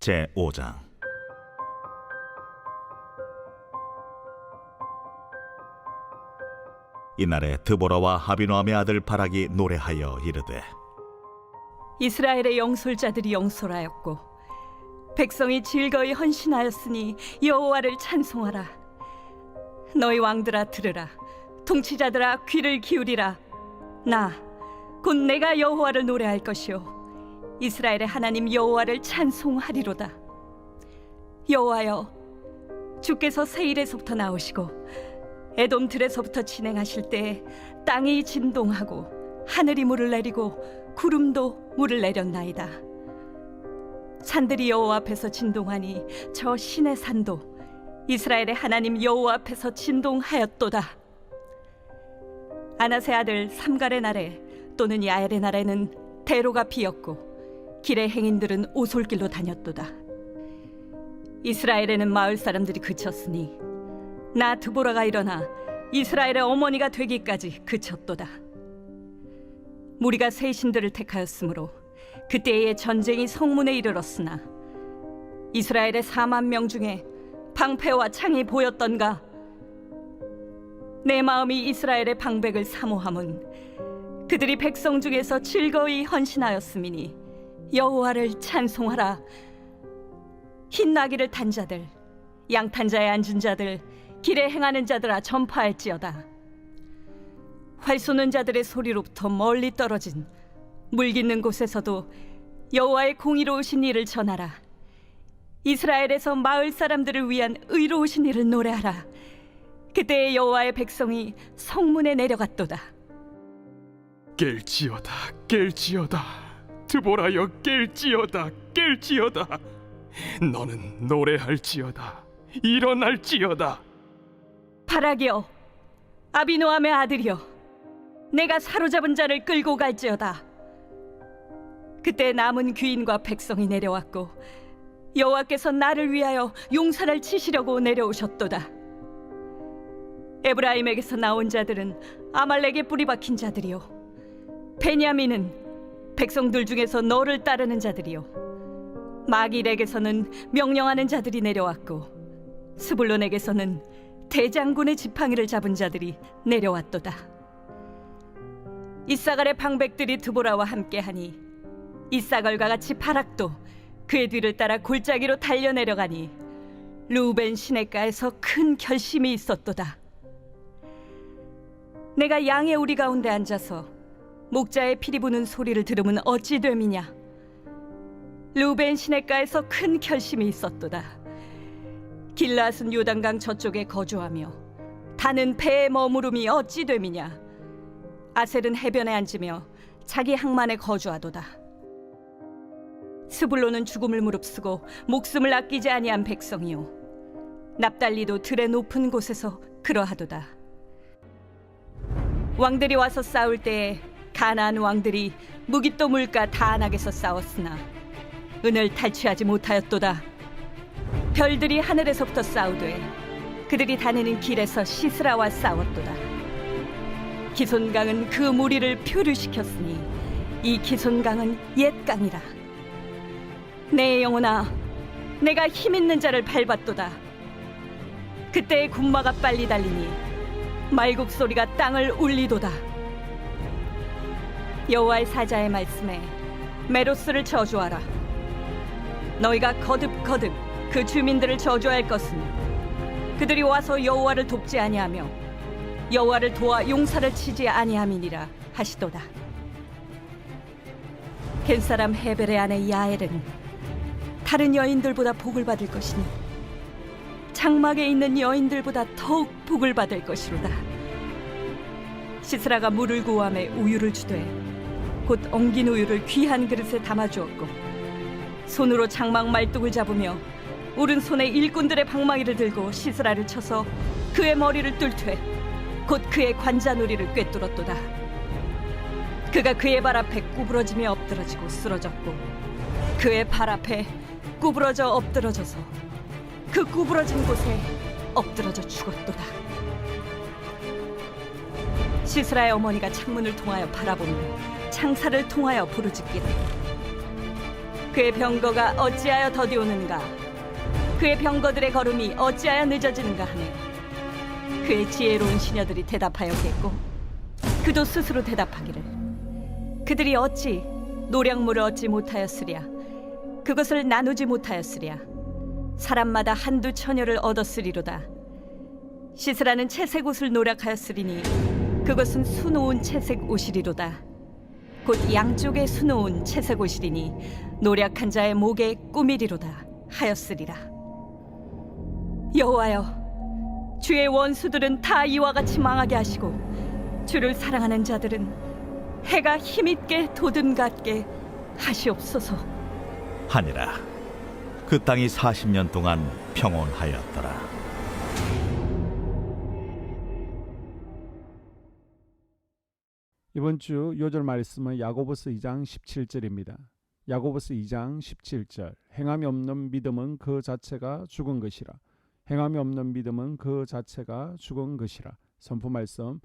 제 5장. 이날에 드보라와 하비노함의 아들 바락이 노래하여 이르되 이스라엘의 영솔자들이 영솔하였고 백성이 즐거이 헌신하였으니 여호와를 찬송하라. 너희 왕들아 들으라. 통치자들아 귀를 기울이라. 나 곧 내가 여호와를 노래할 것이요 이스라엘의 하나님 여호와를 찬송하리로다 여호와여 주께서 세일에서부터 나오시고 에돔 들에서부터 진행하실 때 땅이 진동하고 하늘이 물을 내리고 구름도 물을 내렸나이다. 산들이 여호와 앞에서 진동하니 저 신의 산도 이스라엘의 하나님 여호와 앞에서 진동하였도다. 아나세 아들 삼갈의 날에 또는 야엘의 날에는 대로가 비었고 길의 행인들은 오솔길로 다녔도다. 이스라엘에는 마을 사람들이 그쳤으니 나 드보라가 일어나 이스라엘의 어머니가 되기까지 그쳤도다. 무리가 새 신들을 택하였으므로 그때의 전쟁이 성문에 이르렀으나 이스라엘의 4만 명 중에 방패와 창이 보였던가 내 마음이 이스라엘의 방백을 사모함은 그들이 백성 중에서 즐거이 헌신하였음이니 여호와를 찬송하라 흰 나귀를 탄 자들 양탄자에 앉은 자들 길에 행하는 자들아 전파할지어다 활 쏘는 자들의 소리로부터 멀리 떨어진 물 깃는 곳에서도 여호와의 공의로우신 일을 전하라. 이스라엘에서 마을 사람들을 위한 의로우신 일을 노래하라. 그때 여호와의 백성이 성문에 내려갔도다. 깰지어다 깰지어다 드보라여 깰지어다 깰지어다 너는 노래할지어다 일어날지어다 바라기여, 아비노함의 아들이여, 내가 사로잡은 자를 끌고 갈지어다. 그때 남은 귀인과 백성이 내려왔고 여호와께서 나를 위하여 용사를 치시려고 내려오셨도다. 에브라임에게서 나온 자들은 아말렉에 뿌리 박힌 자들이요, 베냐민은 백성들 중에서 너를 따르는 자들이요, 마길에게서는 명령하는 자들이 내려왔고 스불론에게서는 대장군의 지팡이를 잡은 자들이 내려왔도다. 이사갈의 방백들이 드보라와 함께하니 이사갈과 같이 바락도 그의 뒤를 따라 골짜기로 달려 내려가니 루벤 시내가에서 큰 결심이 있었도다. 내가 양의 우리 가운데 앉아서 목자의 피리 부는 소리를 들으면 어찌 됨이냐? 루벤 시내가에서 큰 결심이 있었도다. 길라앗은 요단강 저쪽에 거주하며 다는 배에 머무름이 어찌 됨이냐 아셀은 해변에 앉으며 자기 항만에 거주하도다 스불로는 죽음을 무릅쓰고 목숨을 아끼지 아니한 백성이요 납달리도 들의 높은 곳에서 그러하도다 왕들이 와서 싸울 때에 가나안 왕들이 무기또 물가 다안악에서 싸웠으나 은을 탈취하지 못하였도다 별들이 하늘에서부터 싸우되 그들이 다니는 길에서 시스라와 싸웠도다. 기손강은 그 무리를 표류시켰으니 이 기손강은 옛 강이라. 내 영혼아, 내가 힘 있는 자를 밟았도다. 그때의 군마가 빨리 달리니 말국 소리가 땅을 울리도다. 여호와의 사자의 말씀에 메로스를 저주하라. 너희가 거듭 거듭 그 주민들을 저주할 것은 그들이 와서 여호와를 돕지 아니하며 여호와를 도와 용사를 치지 아니함이니라 하시도다. 겐 사람 헤벨의 아내 야엘은 다른 여인들보다 복을 받을 것이니 장막에 있는 여인들보다 더욱 복을 받을 것이로다. 시스라가 물을 구함에 우유를 주되 곧 엉긴 우유를 귀한 그릇에 담아주었고 손으로 장막 말뚝을 잡으며 오른손에 일꾼들의 방망이를 들고 시스라를 쳐서 그의 머리를 뚫되 곧 그의 관자놀이를 꿰뚫었도다. 그가 그의 발 앞에 구부러지며 엎드러지고 쓰러졌고 그의 발 앞에 구부러져 엎드러져서 그 구부러진 곳에 엎드러져 죽었도다. 시스라의 어머니가 창문을 통하여 바라보며 창살을 통하여 부르짖기를 그의 병거가 어찌하여 더디오는가? 그의 병거들의 걸음이 어찌하여 늦어지는가 하네. 그의 지혜로운 시녀들이 대답하였겠고, 그도 스스로 대답하기를. 그들이 어찌 노량물을 얻지 못하였으랴? 그것을 나누지 못하였으랴? 사람마다 한두 처녀를 얻었으리로다. 시스라는 채색 옷을 노력하였으리니 그것은 수놓은 채색 옷이리로다. 곧 양쪽에 수놓은 채색 옷이리니 노력한 자의 목에 꾸미리로다 하였으리라. 여호와여, 주의 원수들은 다 이와 같이 망하게 하시고 주를 사랑하는 자들은 해가 힘있게 도듬같게 하시옵소서. 하니라 그 땅이 40년 동안 평온하였더라 이번 주 요절 말씀은 야고보스 2장 17절입니다. 야고보스 2장 17절 행함이 없는 믿음은 그 자체가 죽은 것이라. 행함이 없는 믿음은 그 자체가 죽은 것이라. 선포 말씀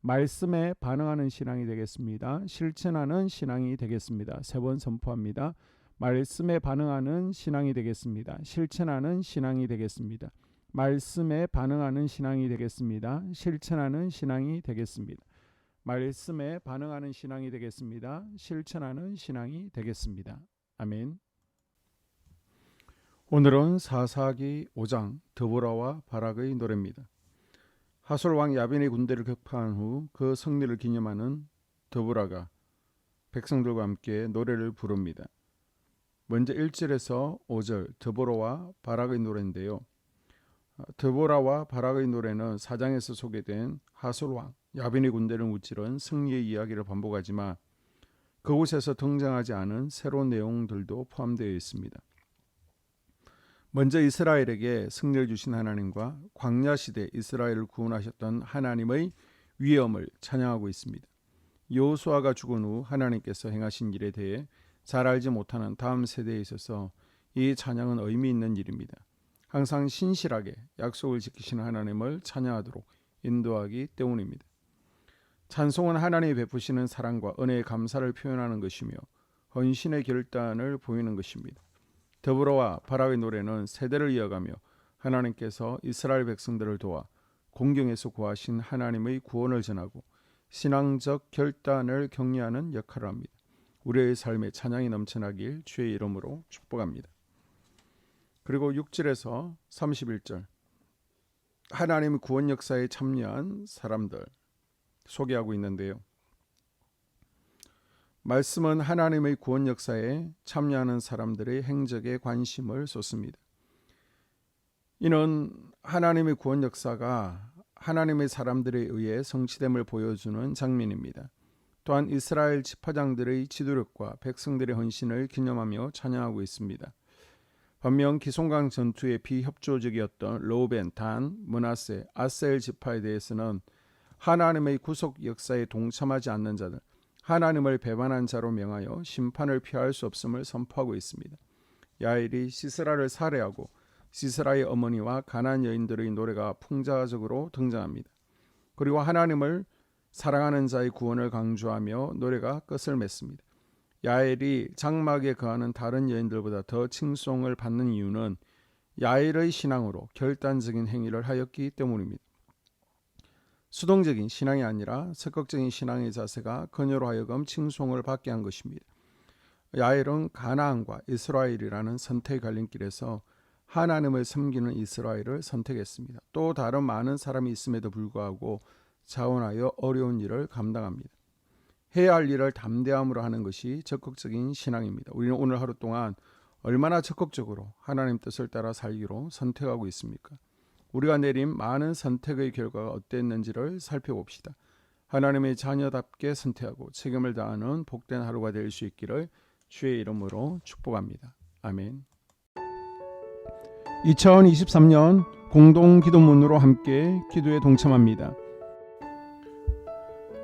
말씀에 반응하는 신앙이 되겠습니다. 실천하는 신앙이 되겠습니다. 세 번 선포합니다. 말씀에 반응하는 신앙이 되겠습니다. 실천하는 신앙이 되겠습니다. 말씀에 반응하는 신앙이 되겠습니다. 실천하는 신앙이 되겠습니다. 말씀에 반응하는 신앙이 되겠습니다. 실천하는 신앙이 되겠습니다. 아멘. 오늘은 사사기 5장 드보라와 바락의 노래입니다. 하솔 왕 야빈의 군대를 격파한 후 그 승리를 기념하는 드보라가 백성들과 함께 노래를 부릅니다. 먼저 1절에서 5절 드보라와 바락의 노래인데요. 드보라와 바락의 노래는 사장에서 소개된 하솔 왕 야빈의 군대를 무찌른 승리의 이야기를 반복하지만 그곳에서 등장하지 않은 새로운 내용들도 포함되어 있습니다. 먼저 이스라엘에게 승리를 주신 하나님과 광야 시대 이스라엘을 구원하셨던 하나님의 위엄을 찬양하고 있습니다. 여호수아가 죽은 후 하나님께서 행하신 일에 대해 잘 알지 못하는 다음 세대에 있어서 이 찬양은 의미 있는 일입니다. 항상 신실하게 약속을 지키시는 하나님을 찬양하도록 인도하기 때문입니다. 찬송은 하나님이 베푸시는 사랑과 은혜의 감사를 표현하는 것이며 헌신의 결단을 보이는 것입니다. 더불어와 바락의 노래는 세대를 이어가며 하나님께서 이스라엘 백성들을 도와 공경에서 구하신 하나님의 구원을 전하고 신앙적 결단을 격려하는 역할을 합니다. 우리의 삶에 찬양이 넘쳐나길 주의 이름으로 축복합니다. 그리고 6절에서 31절 하나님의 구원 역사에 참여한 사람들 소개하고 있는데요. 말씀은 하나님의 구원 역사에 참여하는 사람들의 행적에 관심을 쏟습니다. 이는 하나님의 구원 역사가 하나님의 사람들에 의해 성취됨을 보여주는 장면입니다. 또한 이스라엘 지파장들의 지도력과 백성들의 헌신을 기념하며 찬양하고 있습니다. 반면 기송강 전투에 비협조적이었던 로벤, 단, 문하세, 아셀 지파에 대해서는 하나님의 구속 역사에 동참하지 않는 자들, 하나님을 배반한 자로 명하여 심판을 피할 수 없음을 선포하고 있습니다. 야일이 시스라를 살해하고 시스라의 어머니와 가난 여인들의 노래가 풍자적으로 등장합니다. 그리고 하나님을 사랑하는 자의 구원을 강조하며 노래가 끝을 맺습니다. 야엘이 장막에 거하는 다른 여인들보다 더 칭송을 받는 이유는 야엘의 신앙으로 결단적인 행위를 하였기 때문입니다. 수동적인 신앙이 아니라 적극적인 신앙의 자세가 그녀로 하여금 칭송을 받게 한 것입니다. 야엘은 가나안과 이스라엘이라는 선택 갈림길에서 하나님을 섬기는 이스라엘을 선택했습니다. 또 다른 많은 사람이 있음에도 불구하고 자원하여 어려운 일을 감당합니다. 해야 할 일을 담대함으로 하는 것이 적극적인 신앙입니다. 우리는 오늘 하루 동안 얼마나 적극적으로 하나님 뜻을 따라 살기로 선택하고 있습니까? 우리가 내린 많은 선택의 결과가 어땠는지를 살펴봅시다. 하나님의 자녀답게 선택하고 책임을 다하는 복된 하루가 될 수 있기를 주의 이름으로 축복합니다. 아멘. 2023년 공동 기도문으로 함께 기도에 동참합니다.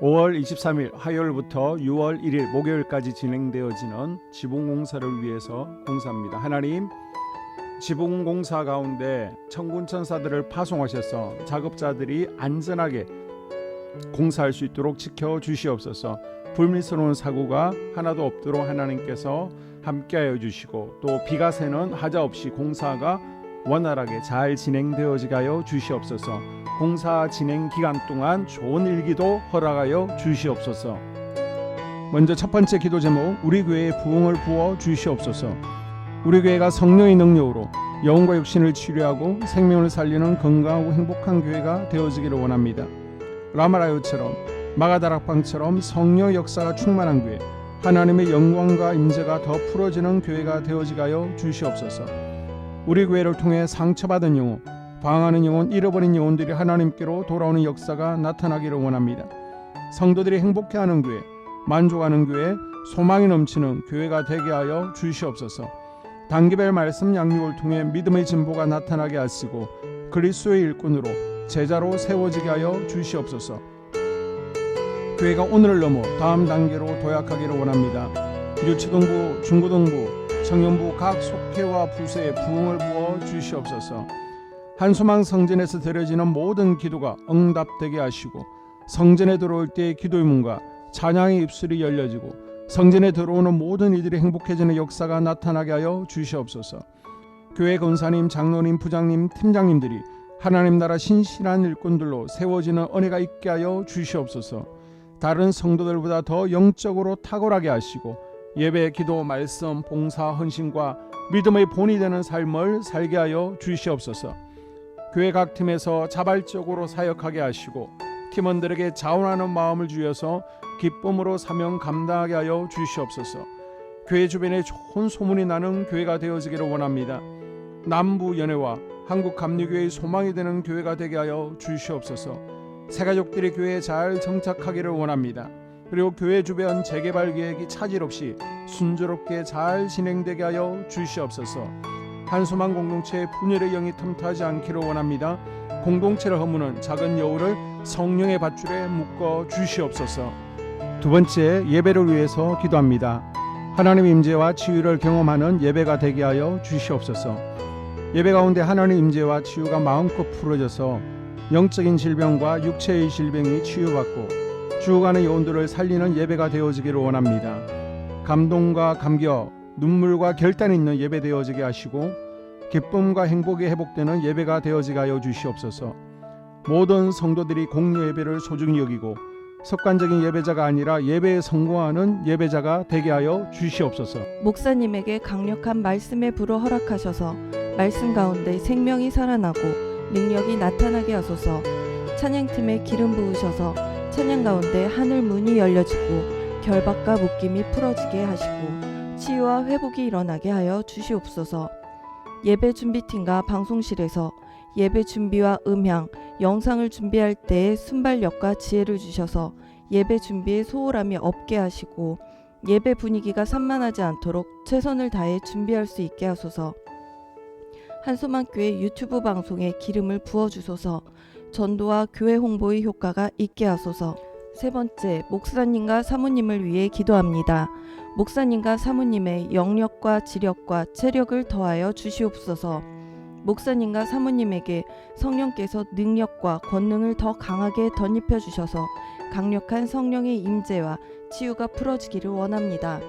5월 23일 화요일부터 6월 1일 목요일까지 진행되어지는 지붕 공사를 위해서 공사합니다. 하나님 지붕공사 가운데 천군 천사들을 파송하셔서 작업자들이 안전하게 공사할 수 있도록 지켜 주시옵소서. 불미스러운 사고가 하나도 없도록 하나님께서 함께하여 주시고 또 비가 새는 하자 없이 공사가 원활하게 잘 진행되어지가요 주시옵소서. 공사 진행 기간 동안 좋은 일기도 허락하여 주시옵소서. 먼저 첫 번째 기도 제목 우리 교회에 부흥을 부어 주시옵소서. 우리 교회가 성령의 능력으로 영혼과 육신을 치료하고 생명을 살리는 건강하고 행복한 교회가 되어지기를 원합니다. 라마라요처럼 마가다락방처럼 성령 역사가 충만한 교회, 하나님의 영광과 임재가 더 풀어지는 교회가 되어지가요 주시옵소서. 우리 교회를 통해 상처받은 영혼, 방황하는 영혼, 잃어버린 영혼들이 하나님께로 돌아오는 역사가 나타나기를 원합니다. 성도들이 행복해하는 교회, 만족하는 교회, 소망이 넘치는 교회가 되게 하여 주시옵소서. 단기별 말씀 양육을 통해 믿음의 진보가 나타나게 하시고 그리스도의 일꾼으로 제자로 세워지게 하여 주시옵소서. 교회가 오늘을 넘어 다음 단계로 도약하기를 원합니다. 유치동부, 중고등부, 청년부 각 속회와 부서에 부흥을 부어 주시옵소서. 한수망 성전에서 드려지는 모든 기도가 응답되게 하시고 성전에 들어올 때의 기도의 문과 찬양의 입술이 열려지고 성전에 들어오는 모든 이들이 행복해지는 역사가 나타나게 하여 주시옵소서. 교회 권사님, 장로님, 부장님, 팀장님들이 하나님 나라 신실한 일꾼들로 세워지는 은혜가 있게 하여 주시옵소서. 다른 성도들보다 더 영적으로 탁월하게 하시고 예배, 기도, 말씀, 봉사, 헌신과 믿음의 본이 되는 삶을 살게 하여 주시옵소서. 교회 각 팀에서 자발적으로 사역하게 하시고 팀원들에게 자원하는 마음을 주셔서 기쁨으로 사명 감당하게 하여 주시옵소서. 교회 주변에 좋은 소문이 나는 교회가 되어지기를 원합니다. 남부 연회와 한국 감리교회의 소망이 되는 교회가 되게 하여 주시옵소서. 새 가족들이 교회에 잘 정착하기를 원합니다. 그리고 교회 주변 재개발 계획이 차질 없이 순조롭게 잘 진행되게 하여 주시옵소서. 한수만 공동체의 분열의 영이 틈타지 않기를 원합니다. 공동체를 허무는 작은 여우를 성령의 밧줄에 묶어 주시옵소서. 두 번째 예배를 위해서 기도합니다. 하나님 임재와 치유를 경험하는 예배가 되게 하여 주시옵소서. 예배 가운데 하나님 임재와 치유가 마음껏 풀어져서 영적인 질병과 육체의 질병이 치유받고 죽어가는 영혼들을 살리는 예배가 되어지기를 원합니다. 감동과 감격, 눈물과 결단이 있는 예배 되어지게 하시고 기쁨과 행복이 회복되는 예배가 되어지게 하여 주시옵소서. 모든 성도들이 공유 예배를 소중히 여기고 습관적인 예배자가 아니라 예배에 성공하는 예배자가 되게 하여 주시옵소서. 목사님에게 강력한 말씀의 불을 허락하셔서 말씀 가운데 생명이 살아나고 능력이 나타나게 하소서 찬양팀에 기름 부으셔서 찬양 가운데 하늘 문이 열려지고 결박과 묶임이 풀어지게 하시고 치유와 회복이 일어나게 하여 주시옵소서 예배 준비팀과 방송실에서 예배 준비와 음향, 영상을 준비할 때의 순발력과 지혜를 주셔서 예배 준비에 소홀함이 없게 하시고 예배 분위기가 산만하지 않도록 최선을 다해 준비할 수 있게 하소서. 한소만교회 유튜브 방송에 기름을 부어 주소서. 전도와 교회 홍보의 효과가 있게 하소서. 세 번째, 목사님과 사모님을 위해 기도합니다. 목사님과 사모님의 영력과 지력과 체력을 더하여 주시옵소서. 목사님과 사모님에게 성령께서 능력과 권능을 더 강하게 덧입혀 주셔서 강력한 성령의 임재와 치유가 풀어지기를 원합니다.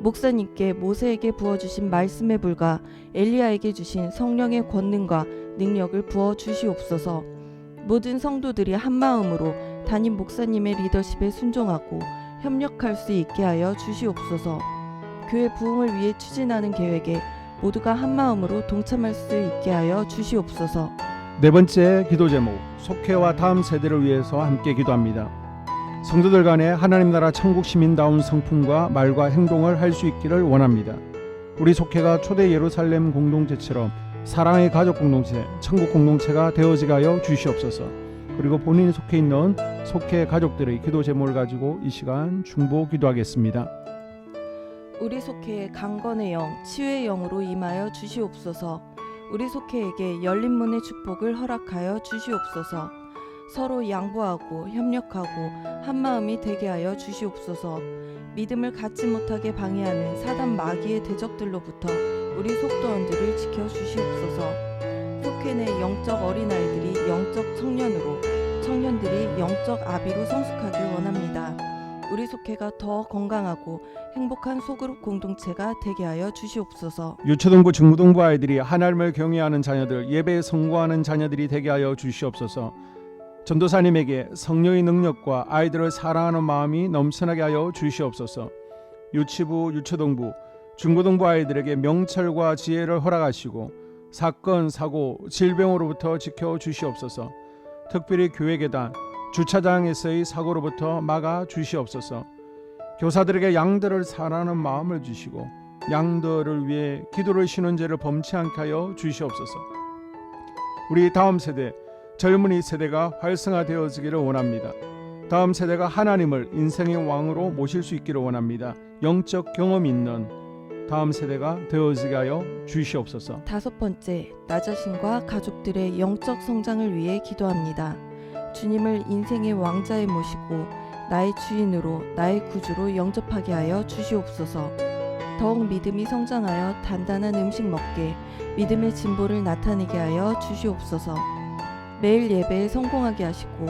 목사님께 모세에게 부어주신 말씀의 불과 엘리야에게 주신 성령의 권능과 능력을 부어 주시옵소서. 모든 성도들이 한 마음으로 담임 목사님의 리더십에 순종하고 협력할 수 있게 하여 주시옵소서. 교회 부흥을 위해 추진하는 계획에 모두가 한 마음으로 동참할 수 있게 하여 주시옵소서. 네 번째 기도 제목 속회와 다음 세대를 위해서 함께 기도합니다. 성도들 간에 하나님 나라 천국 시민다운 성품과 말과 행동을 할 수 있기를 원합니다. 우리 속회가 초대 예루살렘 공동체처럼 사랑의 가족 공동체, 천국 공동체가 되어지게 하여 주시옵소서. 그리고 본인이 속해 있는 속회 가족들의 기도 제목을 가지고 이 시간 중보 기도하겠습니다. 우리 속회에 강건의 영, 치유의 영으로 임하여 주시옵소서. 우리 속회에게 열린 문의 축복을 허락하여 주시옵소서. 서로 양보하고 협력하고 한 마음이 되게 하여 주시옵소서. 믿음을 갖지 못하게 방해하는 사단 마귀의 대적들로부터 우리 속도원들을 지켜 주시옵소서. 속회 내 영적 어린아이들이 영적 청년으로, 청년들이 영적 아비로 성숙하길 원합니다. 우리 속회가 더 건강하고 행복한 소그룹 공동체가 되게 하여 주시옵소서. 유초등부 중고등부 아이들이 하나님을 경외하는 자녀들 예배에 성공하는 자녀들이 되게 하여 주시옵소서. 전도사님에게 성령의 능력과 아이들을 사랑하는 마음이 넘쳐나게 하여 주시옵소서. 유치부 유초등부 중고등부 아이들에게 명철과 지혜를 허락하시고 사건 사고 질병으로부터 지켜 주시옵소서. 특별히 교회 계단 주차장에서의 사고로부터 막아 주시옵소서 교사들에게 양들을 사랑하는 마음을 주시고 양들을 위해 기도를 쉬는 죄를 범치 않게 하여 주시옵소서. 우리 다음 세대 젊은이 세대가 활성화되어지기를 원합니다. 다음 세대가 하나님을 인생의 왕으로 모실 수 있기를 원합니다. 영적 경험 있는 다음 세대가 되어지게 하여 주시옵소서. 다섯 번째, 나 자신과 가족들의 영적 성장을 위해 기도합니다. 주님을 인생의 왕자에 모시고 나의 주인으로 나의 구주로 영접하게 하여 주시옵소서. 더욱 믿음이 성장하여 단단한 음식 먹게 믿음의 진보를 나타내게 하여 주시옵소서. 매일 예배에 성공하게 하시고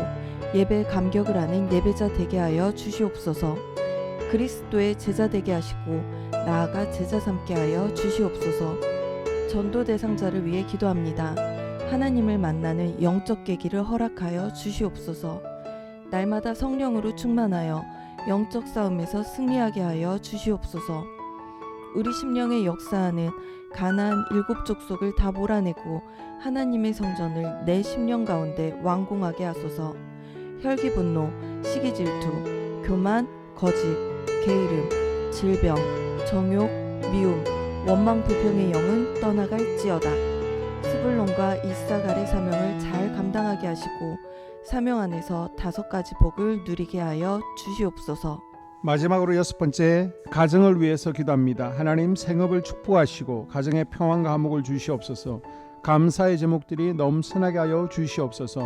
예배에 감격을 하는 예배자 되게 하여 주시옵소서. 그리스도의 제자 되게 하시고 나아가 제자 삼게 하여 주시옵소서. 전도 대상자를 위해 기도합니다. 하나님을 만나는 영적 계기를 허락하여 주시옵소서. 날마다 성령으로 충만하여 영적 싸움에서 승리하게 하여 주시옵소서. 우리 심령에 역사하는 가나안 일곱 족속을 다 몰아내고 하나님의 성전을 내 심령 가운데 완공하게 하소서. 혈기 분노, 시기 질투, 교만, 거짓, 게으름, 질병, 정욕, 미움, 원망 불평의 영은 떠나갈지어다. 스불론과 이사갈의 사명을 잘 감당하게 하시고 사명 안에서 다섯 가지 복을 누리게 하여 주시옵소서. 마지막으로 여섯 번째 가정을 위해서 기도합니다. 하나님 생업을 축복하시고 가정에 평안과 화목을 주시옵소서. 감사의 제목들이 넘쳐나게 하여 주시옵소서.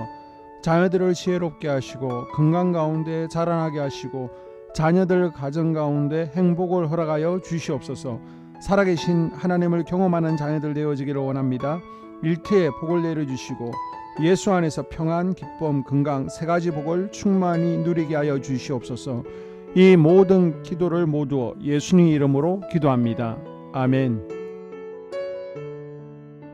자녀들을 지혜롭게 하시고 건강 가운데 자라나게 하시고 자녀들 가정 가운데 행복을 허락하여 주시옵소서. 살아계신 하나님을 경험하는 자녀들 되어지기를 원합니다. 일태에 복을 내려 주시고 예수 안에서 평안, 기쁨, 건강 세 가지 복을 충만히 누리게 하여 주시옵소서. 이 모든 기도를 모두 예수님 이름으로 기도합니다. 아멘.